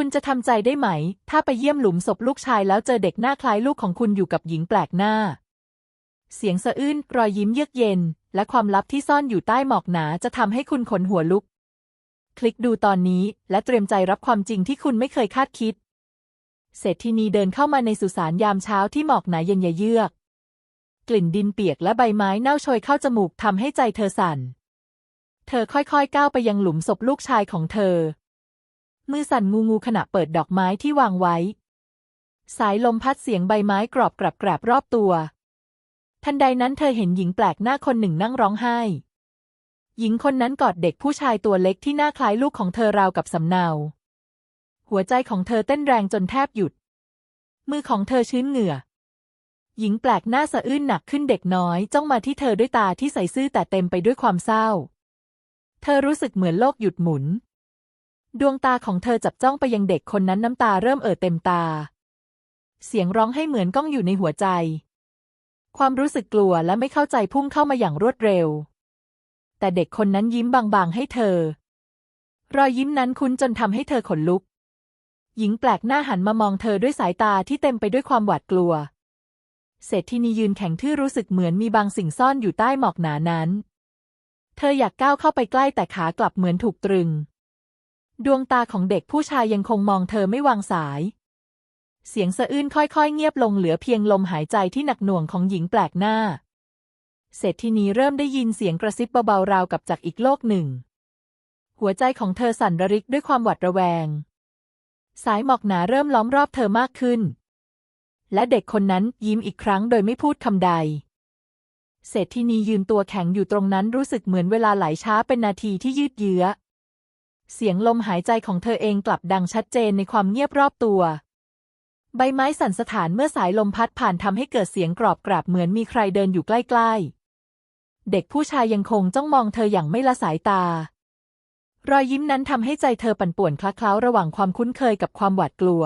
คุณจะทำใจได้ไหม ถ้าไปเยี่ยมหลุมศพลูกชายแล้วเจอเด็กหน้าคล้ายลูกของคุณอยู่กับหญิงแปลกหน้า เสียงสะอื้นรอยยิ้มเยือกเย็น และความลับที่ซ่อนอยู่ใต้หมอกหนาจะทำให้คุณขนหัวลุก คลิกดูตอนนี้ และเตรียมใจรับความจริงที่คุณไม่เคยคาดคิด เศรษฐินีเดินเข้ามาในสุสานยามเช้าที่หมอกหนาเย็นเยือก กลิ่นดินเปียกและใบไม้เน่าโชยเข้าจมูกทำให้ใจเธอสั่น เธอค่อยๆก้าวไปยังหลุมศพลูกชายของเธอ มือสั่นงูงูขณะเปิดดอกไม้ที่วางไว้ สายลมพัดเสียงใบไม้กรอบกรับกราบรอบตัว ทันใดนั้นเธอเห็นหญิงแปลกหน้าคนหนึ่งนั่งร้องไห้ หญิงคนนั้นกอดเด็กผู้ชายตัวเล็กที่หน้าคล้ายลูกของเธอราวกับสำเนา หัวใจของเธอเต้นแรงจนแทบหยุด มือของเธอชื้นเหงื่อ หญิงแปลกหน้าสะอื้นหนักขึ้นเด็กน้อยจ้องมาที่เธอด้วยตาที่ใสซื่อแต่เต็มไปด้วยความเศร้า เธอรู้สึกเหมือนโลกหยุดหมุน ดวงตาของเธอจับจ้องไปยังเด็กคนนั้นน้ำตาเริ่มเอ่อเต็มตา เสียงร้องให้เหมือนก้องอยู่ในหัวใจ ความรู้สึกกลัวและไม่เข้าใจพุ่งเข้ามาอย่างรวดเร็ว แต่เด็กคนนั้นยิ้มบางๆให้เธอ รอยยิ้มนั้นคุ้นจนทำให้เธอขนลุก หญิงแปลกหน้าหันมามองเธอด้วยสายตาที่เต็มไปด้วยความหวาดกลัว เศรษฐินียืนแข็งทื่อรู้สึกเหมือนมีบางสิ่งซ่อนอยู่ใต้หมอกหนานั้น เธออยากก้าวเข้าไปใกล้แต่ขากลับเหมือนถูกตรึง ดวงตาของเด็กผู้ชายยังคงมองเธอไม่วางสาย เสียงสะอื้นค่อยๆ เงียบลงเหลือเพียงลมหายใจที่หนักหน่วงของหญิงแปลกหน้า เศรษฐินีเริ่มได้ยินเสียงกระซิบเบาๆราวกับจากอีกโลกหนึ่ง หัวใจของเธอสั่นระริกด้วยความหวาดระแวง สายหมอกหนาเริ่มล้อมรอบเธอมากขึ้น และเด็กคนนั้นยิ้มอีกครั้งโดยไม่พูดคำใดเศรษฐินียืนตัวแข็งอยู่ตรงนั้นรู้สึกเหมือนเวลาไหลช้าเป็นนาทีที่ยืดเยื้อ เสียงลมหายใจของเธอเองกลับดังชัดเจนในความเงียบรอบตัว ใบไม้สั่นสะท้านเมื่อสายลมพัดผ่านทำให้เกิดเสียงกรอบกราบเหมือนมีใครเดินอยู่ใกล้ๆ เด็กผู้ชายยังคงจ้องมองเธออย่างไม่ละสายตา รอยยิ้มนั้นทำให้ใจเธอปั่นป่วนคล้าเคล้าระหว่างความคุ้นเคยกับความหวาดกลัว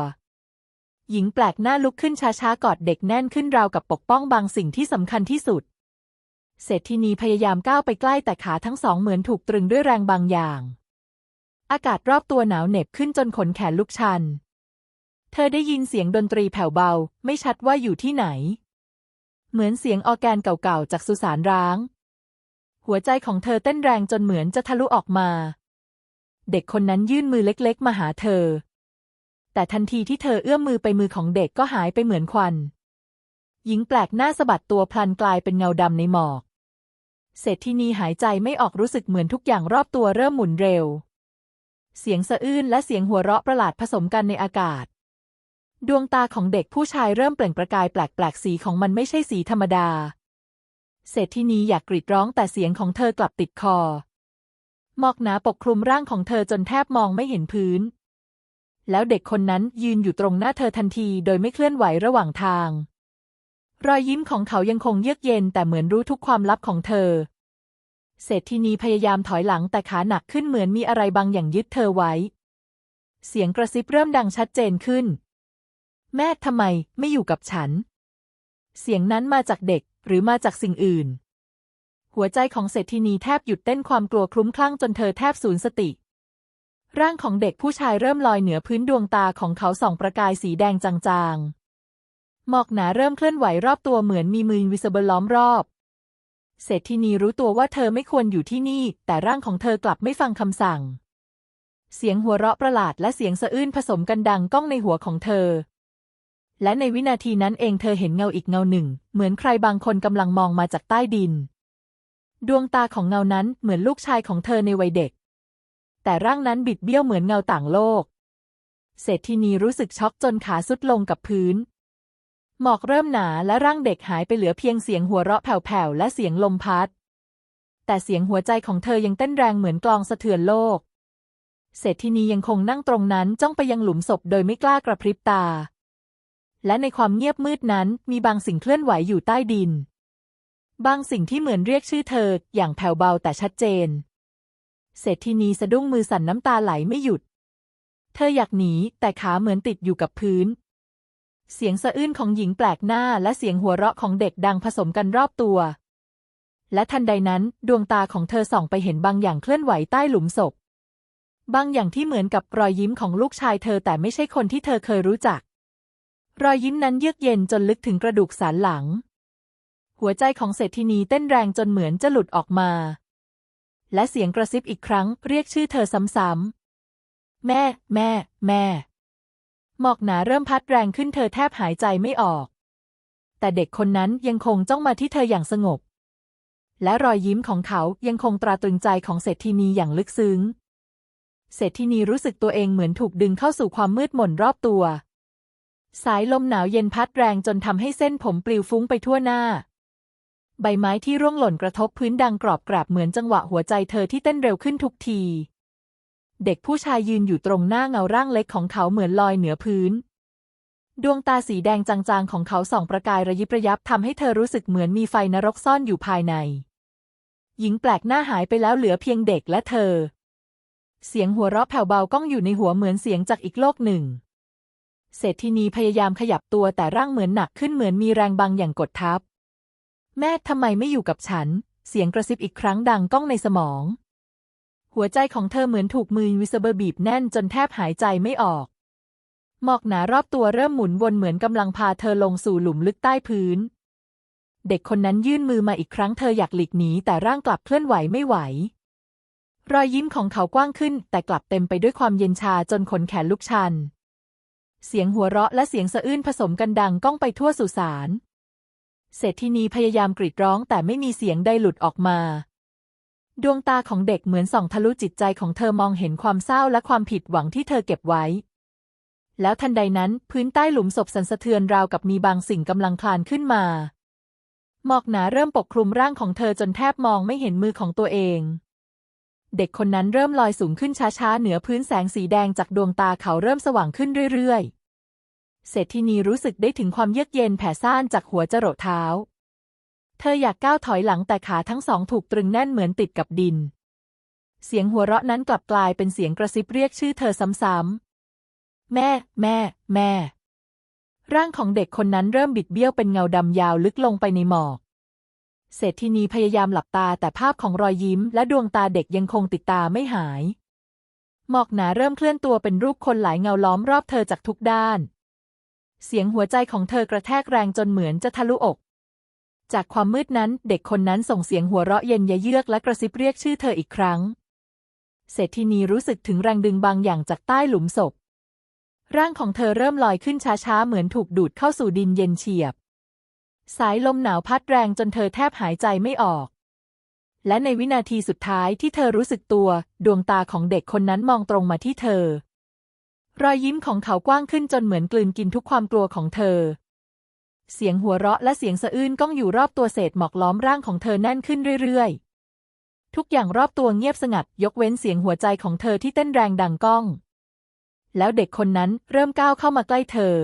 หญิงแปลกหน้าลุกขึ้นช้าๆกอดเด็กแน่นขึ้นราวกับปกป้องบางสิ่งที่สำคัญที่สุด เศรษฐินีพยายามก้าวไปใกล้แต่ขาทั้งสองเหมือนถูกตรึงด้วยแรงบางอย่าง อากาศรอบตัวหนาวเหน็บขึ้นจนขนแขนลุกชัน เธอได้ยินเสียงดนตรีแผ่วเบา ไม่ชัดว่าอยู่ที่ไหน เหมือนเสียงออแกนเก่าๆจากสุสานร้าง หัวใจของเธอเต้นแรงจนเหมือนจะทะลุออกมา เด็กคนนั้นยื่นมือเล็กๆ มาหาเธอ แต่ทันทีที่เธอเอื้อมมือไปมือของเด็กก็หายไปเหมือนควัน หญิงแปลกหน้าสะบัดตัวพลันกลายเป็นเงาดำในหมอกเศรษฐินีหายใจไม่ออกรู้สึกเหมือนทุกอย่างรอบตัวเริ่มหมุนเร็ว เสียงสะอื้นและเสียงหัวเราะประหลาดผสมกันในอากาศ ดวงตาของเด็กผู้ชายเริ่มเปล่งประกายแปลกๆ สีของมันไม่ใช่สีธรรมดา เศรษฐินีอยากกรีดร้องแต่เสียงของเธอกลับติดคอ หมอกหนาปกคลุมร่างของเธอจนแทบมองไม่เห็นพื้น แล้วเด็กคนนั้นยืนอยู่ตรงหน้าเธอทันทีโดยไม่เคลื่อนไหวระหว่างทาง รอยยิ้มของเขายังคงเยือกเย็นแต่เหมือนรู้ทุกความลับของเธอ เศรษฐินีพยายามถอยหลังแต่ขาหนักขึ้นเหมือนมีอะไรบางอย่างยึดเธอไว้ เสียงกระซิบเริ่มดังชัดเจนขึ้น แม่ทำไมไม่อยู่กับฉัน เสียงนั้นมาจากเด็กหรือมาจากสิ่งอื่น หัวใจของเศรษฐินีแทบหยุดเต้นความกลัวคลุ้มคลั่งจนเธอแทบสูญสติ ร่างของเด็กผู้ชายเริ่มลอยเหนือพื้นดวงตาของเขาส่องประกายสีแดงจางๆหมอกหนาเริ่มเคลื่อนไหวรอบตัวเหมือนมีมือวิสเบลล้อมรอบ เศรษฐินีรู้ตัวว่าเธอไม่ควรอยู่ที่นี่ แต่ร่างของเธอกลับไม่ฟังคำสั่ง เสียงหัวเราะประหลาดและเสียงสะอื้นผสมกันดังก้องในหัวของเธอ และในวินาทีนั้นเองเธอเห็นเงาอีกเงาหนึ่ง เหมือนใครบางคนกำลังมองมาจากใต้ดิน ดวงตาของเงานั้นเหมือนลูกชายของเธอในวัยเด็ก แต่ร่างนั้นบิดเบี้ยวเหมือนเงาต่างโลกเศรษฐินีรู้สึกช็อกจนขาสุดลงกับพื้น หมอกเริ่มหนาและร่างเด็กหายไปเหลือเพียงเสียงหัวเราะแผ่วๆและเสียงลมพัด แต่เสียงหัวใจของเธอยังเต้นแรงเหมือนกลองสะเทือนโลก เศรษฐินียังคงนั่งตรงนั้นจ้องไปยังหลุมศพโดยไม่กล้ากระพริบตา และในความเงียบมืดนั้นมีบางสิ่งเคลื่อนไหวอยู่ใต้ดิน บางสิ่งที่เหมือนเรียกชื่อเธออย่างแผ่วเบาแต่ชัดเจน เศรษฐินีสะดุ้งมือสั่นน้ำตาไหลไม่หยุด เธออยากหนีแต่ขาเหมือนติดอยู่กับพื้น เสียงสะอื้นของหญิงแปลกหน้าและเสียงหัวเราะของเด็กดังผสมกันรอบตัว และทันใดนั้นดวงตาของเธอส่องไปเห็นบางอย่างเคลื่อนไหวใต้หลุมศพ บางอย่างที่เหมือนกับรอยยิ้มของลูกชายเธอแต่ไม่ใช่คนที่เธอเคยรู้จัก รอยยิ้มนั้นเยือกเย็นจนลึกถึงกระดูกสันหลัง หัวใจของเศรษฐินีเต้นแรงจนเหมือนจะหลุดออกมา และเสียงกระซิบอีกครั้งเรียกชื่อเธอซ้ำๆแม่ แม่ แม่ หมอกหนาเริ่มพัดแรงขึ้นเธอแทบหายใจไม่ออก แต่เด็กคนนั้นยังคงจ้องมาที่เธออย่างสงบ และรอยยิ้มของเขายังคงตราตรึงใจของเศรษฐินีอย่างลึกซึ้ง เศรษฐินีรู้สึกตัวเองเหมือนถูกดึงเข้าสู่ความมืดมนรอบตัว สายลมหนาวเย็นพัดแรงจนทำให้เส้นผมปลิวฟุ้งไปทั่วหน้า ใบไม้ที่ร่วงหล่นกระทบพื้นดังกรอบกราบเหมือนจังหวะหัวใจเธอที่เต้นเร็วขึ้นทุกที เด็กผู้ชายยืนอยู่ตรงหน้าเงาร่างเล็กของเขาเหมือนลอยเหนือพื้น ดวงตาสีแดงจางๆของเขาส่องประกายระยิบระยับทำให้เธอรู้สึกเหมือนมีไฟนรกซ่อนอยู่ภายใน หญิงแปลกหน้าหายไปแล้วเหลือเพียงเด็กและเธอ เสียงหัวเราะแผ่วเบาก้องอยู่ในหัวเหมือนเสียงจากอีกโลกหนึ่ง เศรษฐินีพยายามขยับตัวแต่ร่างเหมือนหนักขึ้นเหมือนมีแรงบางอย่างกดทับ แม่ทำไมไม่อยู่กับฉัน เสียงกระซิบอีกครั้งดังก้องในสมอง หัวใจของเธอเหมือนถูกมือวิสเบอร์บีบแน่นจนแทบหายใจไม่ออก หมอกหนารอบตัวเริ่มหมุนวนเหมือนกำลังพาเธอลงสู่หลุมลึกใต้พื้น เด็กคนนั้นยื่นมือมาอีกครั้งเธออยากหลีกหนีแต่ร่างกลับเคลื่อนไหวไม่ไหว รอยยิ้มของเขากว้างขึ้น แต่กลับเต็มไปด้วยความเย็นชาจนขนแขนลุกชัน เสียงหัวเราะและเสียงสะอื้นผสมกันดังก้องไปทั่วสุสานเศรษฐินีพยายามกรีดร้องแต่ไม่มีเสียงใดหลุดออกมา ดวงตาของเด็กเหมือนส่องทะลุจิตใจของเธอมองเห็นความเศร้าและความผิดหวังที่เธอเก็บไว้ แล้วทันใดนั้นพื้นใต้หลุมศพสั่นสะเทือนราวกับมีบางสิ่งกำลังคลานขึ้นมา หมอกหนาเริ่มปกคลุมร่างของเธอจนแทบมองไม่เห็นมือของตัวเอง เด็กคนนั้นเริ่มลอยสูงขึ้นช้าๆ เหนือพื้นแสงสีแดงจากดวงตาเขาเริ่มสว่างขึ้นเรื่อยๆ เศรษฐินีรู้สึกได้ถึงความเยือกเย็นแผ่ซ่านจากหัวจรดเท้า เธออยากก้าวถอยหลังแต่ขาทั้งสองถูกตรึงแน่นเหมือนติดกับดิน เสียงหัวเราะนั้นกลับกลายเป็นเสียงกระซิบเรียกชื่อเธอซ้ำๆ แม่ แม่ แม่ ร่างของเด็กคนนั้นเริ่มบิดเบี้ยวเป็นเงาดำยาวลึกลงไปในหมอกเศรษฐินีพยายามหลับตาแต่ภาพของรอยยิ้มและดวงตาเด็กยังคงติดตาไม่หาย หมอกหนาเริ่มเคลื่อนตัวเป็นรูปคนหลายเงาล้อมรอบเธอจากทุกด้าน เสียงหัวใจของเธอกระแทกแรงจนเหมือนจะทะลุอก จากความมืดนั้นเด็กคนนั้นส่งเสียงหัวเราะเย็นยะเยือกและกระซิบเรียกชื่อเธออีกครั้ง เศรษฐินีรู้สึกถึงแรงดึงบางอย่างจากใต้หลุมศพ ร่างของเธอเริ่มลอยขึ้นช้าๆ เหมือนถูกดูดเข้าสู่ดินเย็นเฉียบ สายลมหนาวพัดแรงจนเธอแทบหายใจไม่ออก และในวินาทีสุดท้ายที่เธอรู้สึกตัว ดวงตาของเด็กคนนั้นมองตรงมาที่เธอ รอยยิ้มของเขากว้างขึ้นจนเหมือนกลืนกินทุกความกลัวของเธอ เสียงหัวเราะและเสียงสะอื้นก้องอยู่รอบตัวเศษหมอกล้อมร่างของเธอแน่นขึ้นเรื่อยๆ ทุกอย่างรอบตัวเงียบสงัด ยกเว้นเสียงหัวใจของเธอที่เต้นแรงดังก้อง แล้วเด็กคนนั้นเริ่มก้าวเข้ามาใกล้เธอ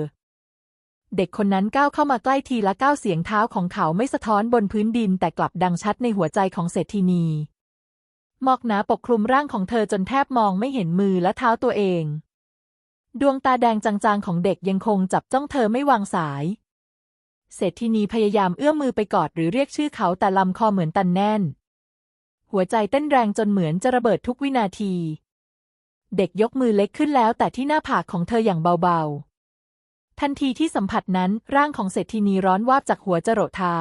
เด็กคนนั้นก้าวเข้ามาใกล้ทีละก้าวเสียงเท้าของเขาไม่สะท้อนบนพื้นดินแต่กลับดังชัดในหัวใจของเศรษฐินีหมอกหนาปกคลุมร่างของเธอจนแทบมองไม่เห็นมือและเท้าตัวเอง ดวงตาแดงจางๆของเด็กยังคงจับจ้องเธอไม่วางสาย เศรษฐินีพยายามเอื้อมมือไปกอดหรือเรียกชื่อเขาแต่ลำคอเหมือนตันแน่น หัวใจเต้นแรงจนเหมือนจะระเบิดทุกวินาที เด็กยกมือเล็กขึ้นแล้วแต่ที่หน้าผากของเธออย่างเบาๆ ทันทีที่สัมผัสนั้นร่างของเศรษฐินีร้อนวาบจากหัวจรดเท้า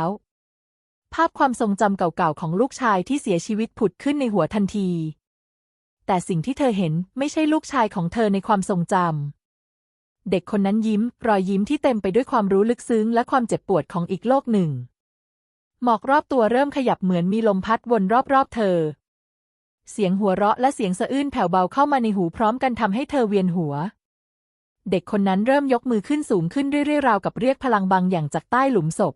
ภาพความทรงจำเก่าๆของลูกชายที่เสียชีวิตผุดขึ้นในหัวทันที แต่สิ่งที่เธอเห็นไม่ใช่ลูกชายของเธอในความทรงจำ เด็กคนนั้นยิ้ม รอยยิ้มที่เต็มไปด้วยความรู้ลึกซึ้งและความเจ็บปวดของอีกโลกหนึ่ง หมอกรอบตัวเริ่มขยับเหมือนมีลมพัดวนรอบๆเธอ เสียงหัวเราะและเสียงสะอื้นแผ่วเบาเข้ามาในหูพร้อมกันทำให้เธอเวียนหัว เด็กคนนั้นเริ่มยกมือขึ้นสูงขึ้นเรื่อยๆราวกับเรียกพลังบางอย่างจากใต้หลุมศพ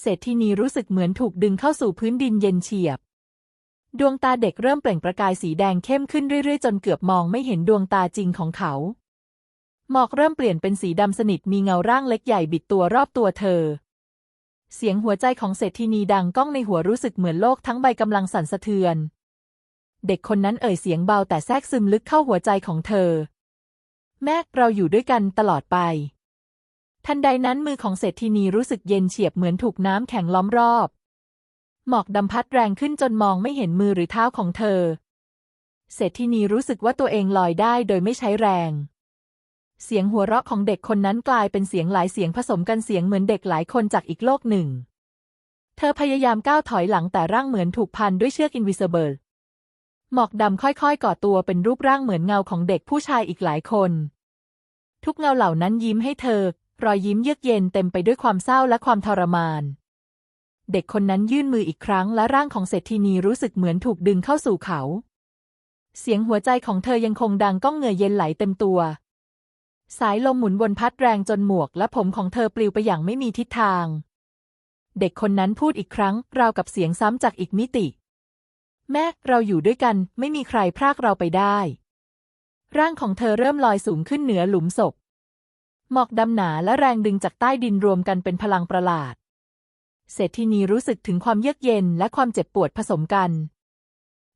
เศรษฐินีรู้สึกเหมือนถูกดึงเข้าสู่พื้นดินเย็นเฉียบดวงตาเด็กเริ่มเปล่งประกายสีแดงเข้มขึ้นเรื่อยๆ จนเกือบมองไม่เห็นดวงตาจริงของเขา หมอกเริ่มเปลี่ยนเป็นสีดำสนิทมีเงาร่างเล็กใหญ่บิดตัวรอบตัวเธอ เสียงหัวใจของเศรษฐินีดังก้องในหัวรู้สึกเหมือนโลกทั้งใบกำลังสั่นสะเทือน เด็กคนนั้นเอ่ยเสียงเบาแต่แทรกซึมลึกเข้าหัวใจของเธอ แม่เราอยู่ด้วยกันตลอดไป ทันใดนั้นมือของเศรษฐินีรู้สึกเย็นเฉียบเหมือนถูกน้ำแข็งล้อมรอบ หมอกดำพัดแรงขึ้นจนมองไม่เห็นมือหรือเท้าของเธอ เศรษฐินีรู้สึกว่าตัวเองลอยได้โดยไม่ใช้แรง เสียงหัวเราะของเด็กคนนั้นกลายเป็นเสียงหลายเสียงผสมกันเสียงเหมือนเด็กหลายคนจากอีกโลกหนึ่ง เธอพยายามก้าวถอยหลังแต่ร่างเหมือนถูกพันด้วยเชือกอินวิ i เบิลหมอกดำค่อยๆ ก่อตัวเป็นรูปร่างเหมือนเงาของเด็กผู้ชายอีกหลายคน ทุกเงาเหล่านั้นยิ้มให้เธอ รอยยิ้มเยือกเย็นเต็มไปด้วยความเศร้าและความทรมาน เด็กคนนั้นยื่นมืออีกครั้งและร่างของเศรษฐีนีรู้สึกเหมือนถูกดึงเข้าสู่เขา เสียงหัวใจของเธอยังคงดังก้องเหงื่อเย็นไหลเต็มตัว สายลมหมุนวนพัดแรงจนหมวกและผมของเธอปลิวไปอย่างไม่มีทิศทาง เด็กคนนั้นพูดอีกครั้ง ราวกับเสียงซ้ำจากอีกมิติ แม่เราอยู่ด้วยกันไม่มีใครพรากเราไปได้ ร่างของเธอเริ่มลอยสูงขึ้นเหนือหลุมศพ หมอกดำหนาและแรงดึงจากใต้ดินรวมกันเป็นพลังประหลาด เศรษฐินีรู้สึกถึงความเยือกเย็นและความเจ็บปวดผสมกัน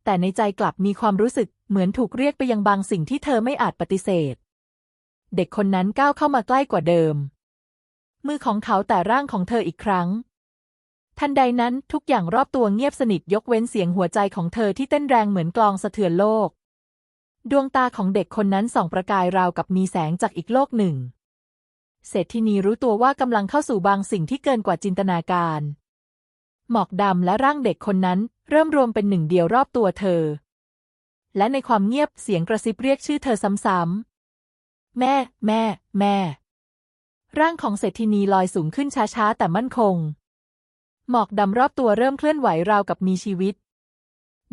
แต่ในใจกลับมีความรู้สึกเหมือนถูกเรียกไปยังบางสิ่งที่เธอไม่อาจปฏิเสธ เด็กคนนั้นก้าวเข้ามาใกล้กว่าเดิม มือของเขาแต่ร่างของเธออีกครั้ง ทันใดนั้นทุกอย่างรอบตัวเงียบสนิทยกเว้นเสียงหัวใจของเธอที่เต้นแรงเหมือนกลองสะเทือนโลก ดวงตาของเด็กคนนั้นส่องประกายราวกับมีแสงจากอีกโลกหนึ่ง เศรษฐินีรู้ตัวว่ากำลังเข้าสู่บางสิ่งที่เกินกว่าจินตนาการ หมอกดำและร่างเด็กคนนั้นเริ่มรวมเป็นหนึ่งเดียวรอบตัวเธอ และในความเงียบเสียงกระซิบเรียกชื่อเธอซ้ำๆ แม่ แม่ แม่ ร่างของเศรษฐินีลอยสูงขึ้นช้าๆ แต่มั่นคง หมอกดำรอบตัวเริ่มเคลื่อนไหวราวกับมีชีวิต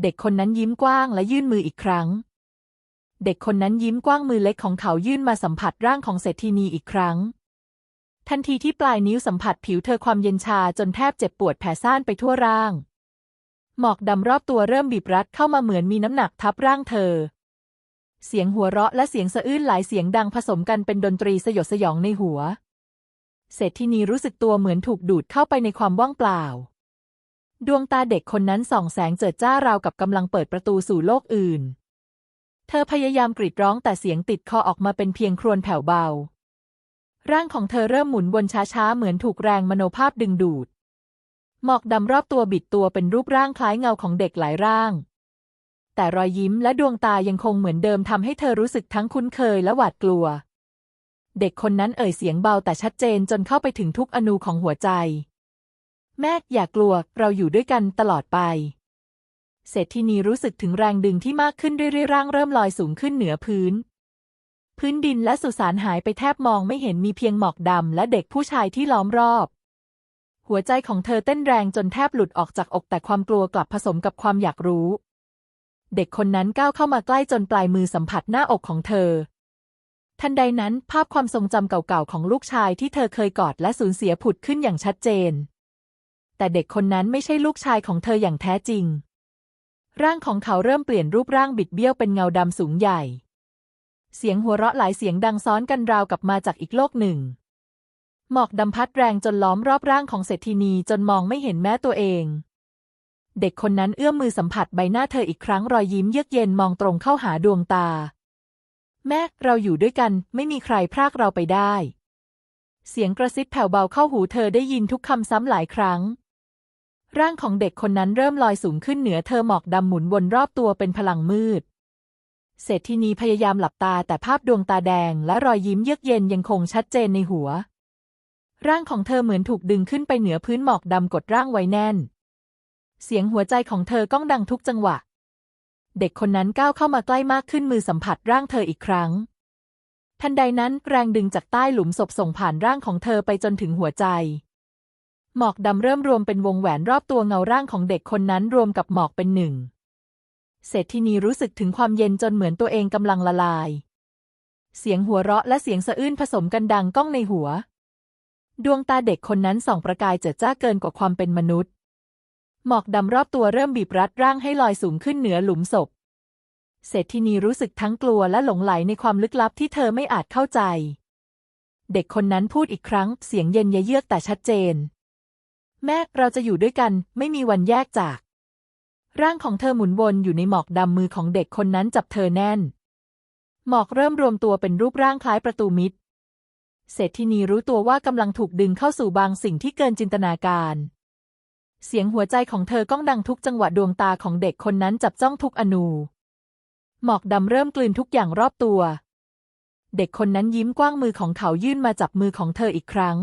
เด็กคนนั้นยิ้มกว้างและยื่นมืออีกครั้ง เด็กคนนั้นยิ้มกว้างมือเล็กของเขายื่นมาสัมผัสร่างของเศรษฐินีอีกครั้ง ทันทีที่ปลายนิ้วสัมผัสผิวเธอความเย็นชาจนแทบเจ็บปวดแผ่ซ่านไปทั่วร่าง หมอกดำรอบตัวเริ่มบีบรัดเข้ามาเหมือนมีน้ำหนักทับร่างเธอ เสียงหัวเราะและเสียงสะอื้นหลายเสียงดังผสมกันเป็นดนตรีสยดสยองในหัว เศรษฐินีรู้สึกตัวเหมือนถูกดูดเข้าไปในความว่างเปล่า ดวงตาเด็กคนนั้นส่องแสงเจิดจ้าราวกับกำลังเปิดประตูสู่โลกอื่น เธอพยายามกรีดร้องแต่เสียงติดคอออกมาเป็นเพียงครวญแผ่วเบา ร่างของเธอเริ่มหมุนวนช้าๆเหมือนถูกแรงมโนภาพดึงดูด หมอกดำรอบตัวบิดตัวเป็นรูปร่างคล้ายเงาของเด็กหลายร่าง แต่รอยยิ้มและดวงตายังคงเหมือนเดิมทำให้เธอรู้สึกทั้งคุ้นเคยและหวาดกลัว เด็กคนนั้นเอ่ยเสียงเบาแต่ชัดเจนจนเข้าไปถึงทุกอนูของหัวใจ แม่อย่ากลัวเราอยู่ด้วยกันตลอดไปเศรษฐินีรู้สึกถึงแรงดึงที่มากขึ้นเรื่อยๆร่างเริ่มลอยสูงขึ้นเหนือพื้น พื้นดินและสุสานหายไปแทบมองไม่เห็นมีเพียงหมอกดำและเด็กผู้ชายที่ล้อมรอบ หัวใจของเธอเต้นแรงจนแทบหลุดออกจากอกแต่ความกลัวกลับผสมกับความอยากรู้ เด็กคนนั้นก้าวเข้ามาใกล้จนปลายมือสัมผัสหน้าอกของเธอ ทันใดนั้นภาพความทรงจำเก่าๆของลูกชายที่เธอเคยกอดและสูญเสียผุดขึ้นอย่างชัดเจน แต่เด็กคนนั้นไม่ใช่ลูกชายของเธออย่างแท้จริง ร่างของเขาเริ่มเปลี่ยนรูปร่างบิดเบี้ยวเป็นเงาดำสูงใหญ่ เสียงหัวเราะหลายเสียงดังซ้อนกันราวกับมาจากอีกโลกหนึ่ง หมอกดำพัดแรงจนล้อมรอบร่างของเศรษฐินีจนมองไม่เห็นแม้ตัวเอง เด็กคนนั้นเอื้อมมือสัมผัสใบหน้าเธออีกครั้งรอยยิ้มเยือกเย็นมองตรงเข้าหาดวงตา แม่เราอยู่ด้วยกันไม่มีใครพรากเราไปได้ เสียงกระซิบแผ่วเบาเข้าหูเธอได้ยินทุกคำซ้ำหลายครั้ง ร่างของเด็กคนนั้นเริ่มลอยสูงขึ้นเหนือเธอหมอกดำหมุนวนรอบตัวเป็นพลังมืด เศรษฐินีพยายามหลับตาแต่ภาพดวงตาแดงและรอยยิ้มเยือกเย็นยังคงชัดเจนในหัว ร่างของเธอเหมือนถูกดึงขึ้นไปเหนือพื้นหมอกดำกดร่างไว้แน่น เสียงหัวใจของเธอก้องดังทุกจังหวะ เด็กคนนั้นก้าวเข้ามาใกล้มากขึ้นมือสัมผัสร่างเธออีกครั้ง ทันใดนั้นแรงดึงจากใต้หลุมศพส่งผ่านร่างของเธอไปจนถึงหัวใจ หมอกดำเริ่มรวมเป็นวงแหวนรอบตัวเงาร่างของเด็กคนนั้นรวมกับหมอกเป็นหนึ่ง เศรษฐินีรู้สึกถึงความเย็นจนเหมือนตัวเองกำลังละลาย เสียงหัวเราะและเสียงสะอื้นผสมกันดังก้องในหัว ดวงตาเด็กคนนั้นส่องประกายเจิดจ้าเกินกว่าความเป็นมนุษย์ หมอกดำรอบตัวเริ่มบีบรัดร่างให้ลอยสูงขึ้นเหนือหลุมศพ เศรษฐินีรู้สึกทั้งกลัวและหลงไหลในความลึกลับที่เธอไม่อาจเข้าใจ เด็กคนนั้นพูดอีกครั้ง เสียงเย็นยะเยือกแต่ชัดเจน แม่เราจะอยู่ด้วยกัน ไม่มีวันแยกจาก ร่างของเธอหมุนวนอยู่ในหมอกดำมือของเด็กคนนั้นจับเธอแน่น หมอกเริ่มรวมตัวเป็นรูปร่างคล้ายประตูมิตเศรษฐินีรู้ตัวว่ากำลังถูกดึงเข้าสู่บางสิ่งที่เกินจินตนาการ เสียงหัวใจของเธอก้องดังทุกจังหวะดวงตาของเด็กคนนั้นจับจ้องทุกอนู หมอกดำเริ่มกลืนทุกอย่างรอบตัว เด็กคนนั้นยิ้มกว้างมือของเขายื่นมาจับมือของเธออีกครั้ง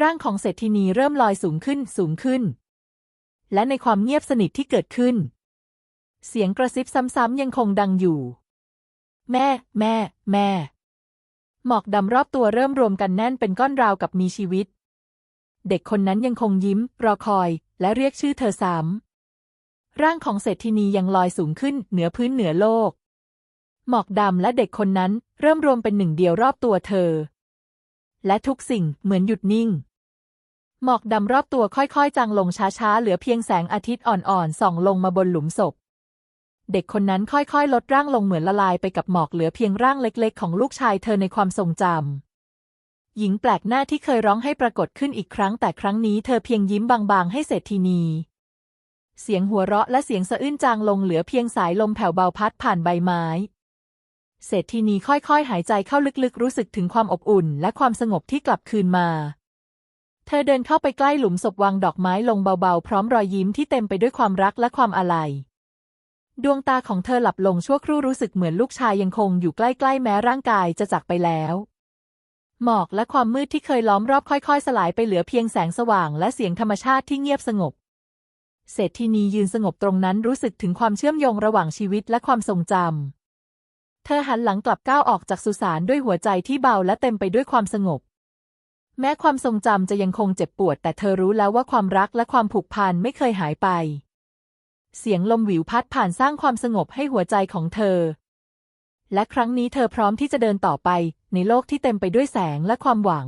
ร่างของเศรษฐินีเริ่มลอยสูงขึ้นสูงขึ้น และในความเงียบสนิทที่เกิดขึ้น เสียงกระซิบซ้ำๆยังคงดังอยู่ แม่ แม่ แม่ หมอกดำรอบตัวเริ่มรวมกันแน่นเป็นก้อนราวกับมีชีวิต เด็กคนนั้นยังคงยิ้ม รอคอย และเรียกชื่อเธอซ้ำร่างของเศรษฐินียังลอยสูงขึ้นเหนือพื้นเหนือโลก หมอกดำและเด็กคนนั้นเริ่มรวมเป็นหนึ่งเดียวรอบตัวเธอ และทุกสิ่งเหมือนหยุดนิ่ง หมอกดำรอบตัวค่อยๆ จางลงช้าๆ เหลือเพียงแสงอาทิตย์อ่อนๆส่องลงมาบนหลุมศพเด็กคนนั้นค่อยๆ ลดร่างลงเหมือนละลายไปกับหมอกเหลือเพียงร่างเล็กๆ ของลูกชายเธอในความทรงจำ หญิงแปลกหน้าที่เคยร้องให้ปรากฏขึ้นอีกครั้งแต่ครั้งนี้เธอเพียงยิ้มบางๆให้เศรษฐินี เสียงหัวเราะและเสียงสะอื้นจางลงเหลือเพียงสายลมแผ่วเบาพัดผ่านใบไม้เศรษฐินีค่อยๆ หายใจเข้าลึกๆ รู้สึกถึงความอบอุ่น และความสงบที่กลับคืนมา เธอเดินเข้าไปใกล้หลุมศพวางดอกไม้ลงเบาๆ พร้อมรอยยิ้มที่เต็มไปด้วยความรักและความอาลัย ดวงตาของเธอหลับลงชั่วครู่รู้สึกเหมือนลูกชายยังคงอยู่ใกล้ๆ แม้ร่างกายจะจากไปแล้ว หมอกและความมืดที่เคยล้อมรอบค่อยๆ สลายไปเหลือเพียงแสงสว่างและเสียงธรรมชาติที่เงียบสงบ เศรษฐินียืนสงบตรงนั้นรู้สึกถึงความเชื่อมโยงระหว่างชีวิตและความทรงจำ เธอหันหลังกลับก้าวออกจากสุสานด้วยหัวใจที่เบาและเต็มไปด้วยความสงบ แม้ความทรงจำจะยังคงเจ็บปวด แต่เธอรู้แล้วว่าความรักและความผูกพันไม่เคยหายไป เสียงลมหวิวพัดผ่านสร้างความสงบให้หัวใจของเธอ และครั้งนี้เธอพร้อมที่จะเดินต่อไปในโลกที่เต็มไปด้วยแสงและความหวัง